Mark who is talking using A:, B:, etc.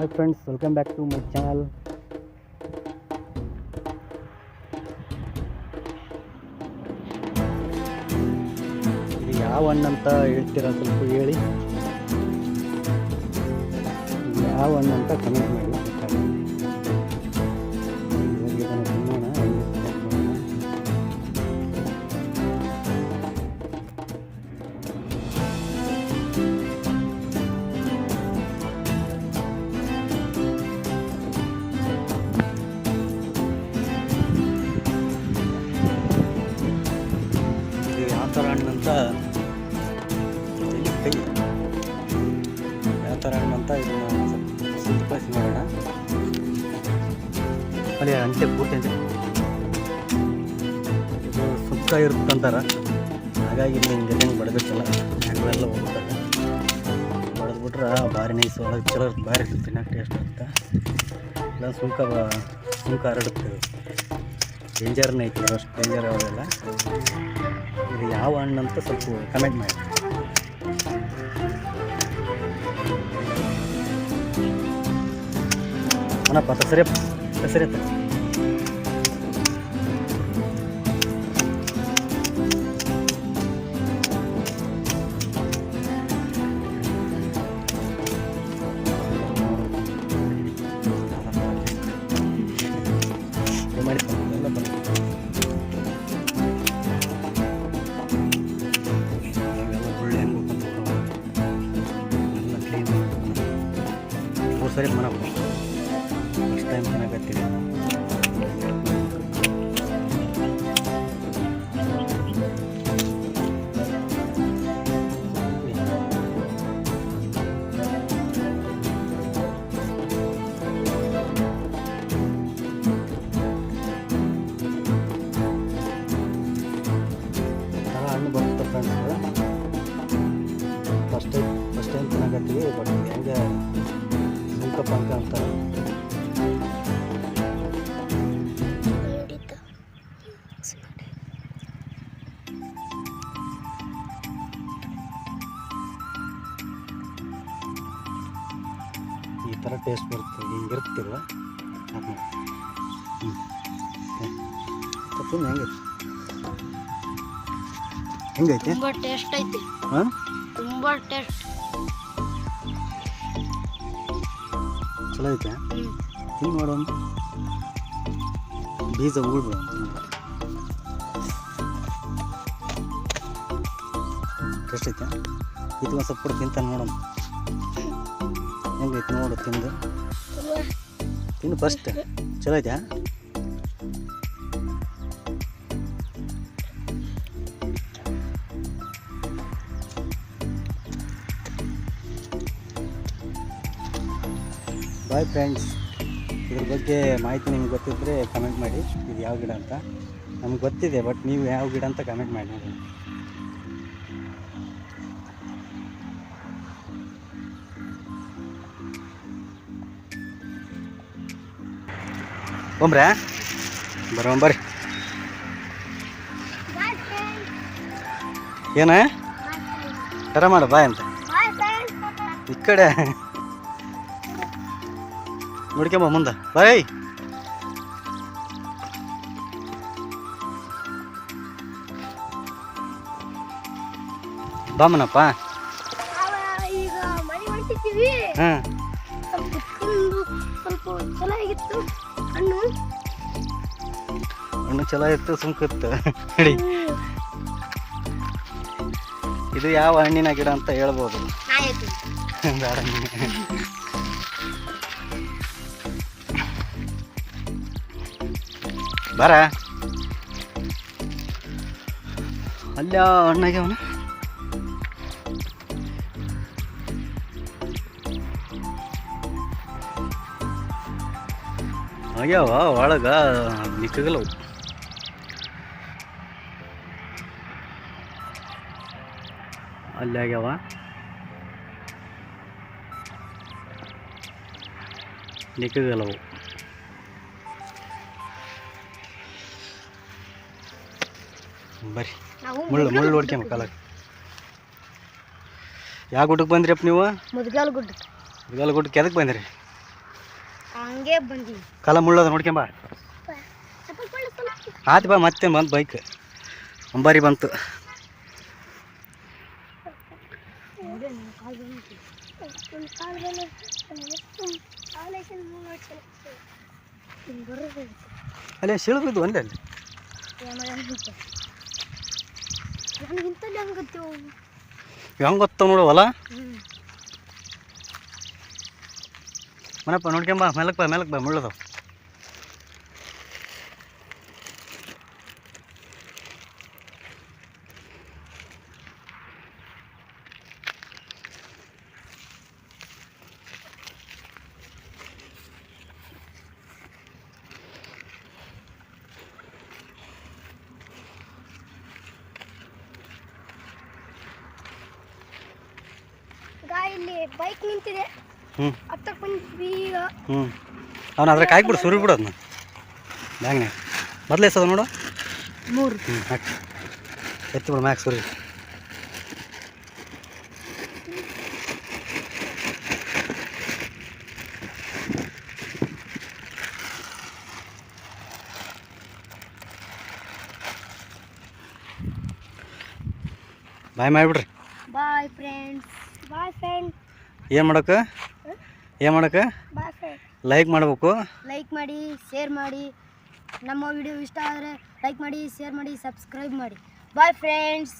A: Hi friends welcome back to my channel ಇದು ಯಾವ ಹಣ್ಣಂತ ಹೇಳ್ತೀರಾ ಸ್ವಲ್ಪ ಹೇಳಿ. ಯಾವ ಹಣ್ಣಂತ ಕಮೆಂಟ್ ಮಾಡಿ. ಥರ ಹಣ್ಣಂತ ಅಂತ ಕೈ ಯಾವ ಥರ ಹಣ್ಣಂತ ಇದನ್ನ ಸ್ವಲ್ಪ ಸಿದ್ಧಪಡಿಸಿ ಮಾಡೋಣ. ಅಲ್ಲಿ ಅಂಟೆ ಬೂಟೆ ಅಂತೆ. ಇದು ಸುತ್ತ ಇರುತ್ತಂತಾರ ಹಾಗಾಗಿ ಇಲ್ಲಿ ಹಿಂಗೆ ಹೆಂಗೆ ಬಡಬೇಕಲ್ಲ ಹೆಂಗಳೆಲ್ಲ ಹೋಗ್ತಾರೆ ಬಡದ್ಬಿಟ್ರೆ ಭಾರಿ ನೈಸ್ ಒಳಗೆ ಚಲೋ ಭಾರಿ ತಿನ್ನೋಕೆ ಟೇಸ್ಟ್ ಇರುತ್ತೆ. ಇಲ್ಲ ಸುಂಕ ಸುಂಕ ಹರಡುತ್ತೆ. ಡೇಂಜರ್ನೇ ಐತಿ. ಅಷ್ಟು ಡೇಂಜರ್ ಅವೆಲ್ಲ ಇದು ಯಾವ ಹಣ್ಣು ಅಂತ ಸ್ವಲ್ಪ ಕಮೆಂಟ್ ಮಾಡಿ. ಅಣ್ಣಪ್ಪ ಸರಿ ಸರಿ ಮೂರು ಸರಿ ಮನ ಫಸ್ಟ್ ಟೈಮ್ ಥರ ಟೇಸ್ಟ್ ಬರುತ್ತೆ. ಹಿಂಗಿರ್ತಿಲ್ವ ಹ್ಞೂ ಹ್ಞೂ ಹೆಂಗೆ? ಹೆಂಗೈತೆ?
B: ತುಂಬಾ ಟೇಸ್ಟ್ ಐತಿ.
A: ಹಾಂ?
B: ತುಂಬಾ ಟೇಸ್ಟ್
A: ಚಲೋ ಐತೆ? ತಿಂದು ನೋಡೋಣ ಬೀಜ ಉಳ್ಬಿಡು ಟೇಸ್ಟ್ ಐತೆ? ಇದು ಒಂದು ಸ್ವಲ್ಪ ತಿಂತ ನೋಡೋಣ. ಹೆಂಗೈತೆ ನೋಡು ತಿಂದು. ತಿಂದು ಫಸ್ಟ್ ಚಲೋ ಐತೆ? ಬಾಯ್ ಫ್ರೆಂಡ್ಸ್ ಇದ್ರ ಬಗ್ಗೆ ಮಾಹಿತಿ ನಿಮ್ಗೆ ಗೊತ್ತಿದ್ದರೆ ಕಮೆಂಟ್ ಮಾಡಿ. ಇದು ಯಾವ ಗಿಡ ಅಂತ? ನಮ್ಗೆ ಗೊತ್ತಿದೆ ಬಟ್ ನೀವು ಯಾವ ಗಿಡ ಅಂತ ಕಮೆಂಟ್ ಮಾಡಿ ಒಮ್ರೆ. ಬರೋ ಬರ್ರಿ. ಏನ? ಥರ ಮಾಡು ಬಾಯ್ ಅಂತ ಈ ಕಡೆ. ನೋಡ್ಕೊಂಬ ಮುಂದೆ. ಬಾಯ್ ಬಾಮನಪ್ಪ. ಹಾಂ
B: ಹಣ್ಣು
A: ಹಣ್ಣು ಚಲೋ ಇತ್ತು ಸುಮ್ಕಿತ್ತು? ಹೇಳಿ. ಇದು ಯಾವ ಹಣ್ಣಿನ ಗಿಡ ಅಂತ ಹೇಳ್ಬೋದು. ಬೇಡ. ಬರ. ಅಲ್ಲ ಹಣ್ಣಾಗೆ ಆಗ್ಯಾವ ಒಳಗ ನಿಕ್ಕಗಲ್ಲವು ಅಲ್ಲಿ ಆಗ್ಯಾವ. ನಿಕ್ಕಗಲ್ಲವು ಬರ್ರಿ. ಮುಳ್ಳು ಮುಳ್ಳು ಹೊಡ್ಕೊಂಬ ಕಾಲಾಗ ಯಾವ ಗುಡ್ಡಕ್ಕೆ ಬಂದ್ರಿಪ್ಪ ನೀವು?
B: ಮುದ್ಗಾಲ್ ಗುಡ್ಡ.
A: ಮುದ್ಗಾಲ್ ಗುಡ್ಡಕ್ಕೆ ಎದಕ್ಕೆ ಬಂದ್ರಿ?
B: ಹಂಗೆ ಬಂದಿ.
A: ಕಾಲ ಮುಳ್ಳದ ನೋಡ್ಕೊಂಬಾ
B: ಆತ್
A: ಆಯ್ತು ಬಾ ಮತ್ತೆ ಬಂತು ಬೈಕ್ ಅಂಬಾರಿ ಬಂತು. ಅಲ್ಲೇ ಸಿಳಿದು ಒಂದೇ ಅಲ್ಲಿ.
B: ಹೆಂಗೆ ಗೊತ್ತ?
A: ನೋಡು ಹೊಲ
B: ಹ್ಞೂ
A: ಮನಪ್ಪ ನೋಡ್ಕೊಂಬ ಮೆಲಕ್ ಬಾ ಮೆಲಕ್ ಬಾ
B: ಮುಳ್ಳದು ಇಲ್ಲಿ ಬೈಕ್ ನಿಂತಿದೆ.
A: ಹ್ಞೂ ಹ್ಞೂ ಅವನ ಅದ್ರ ಹಾಕ್ಬಿಡು ಸುರಿ ಬಿಡು ಅದನ್ನ ಬ್ಯಾಂಗ್ನ ಮೊದಲೇ ನೋಡು?
B: ಮೂರು.
A: ಹ್ಞೂ ಹಾಕಿ. ಎತ್ತಿ ಬಿಡು ಮ್ಯಾಕ್ ಸುರಿ. Bye ಮಾಡಿಬಿಡ್ರಿ.
B: Bye friends. Bye friend.
A: ಏನು ಮಾಡೋಕೆ? ಏನು ಮಾಡೋಕೆ ಲೈಕ್ ಮಾಡಬೇಕು.
B: ಲೈಕ್ ಮಾಡಿ ಶೇರ್ ಮಾಡಿ. ನಮ್ಮ ವಿಡಿಯೋ ಇಷ್ಟ ಆದರೆ ಲೈಕ್ ಮಾಡಿ ಶೇರ್ ಮಾಡಿ ಸಬ್ಸ್ಕ್ರೈಬ್ ಮಾಡಿ. Bye friends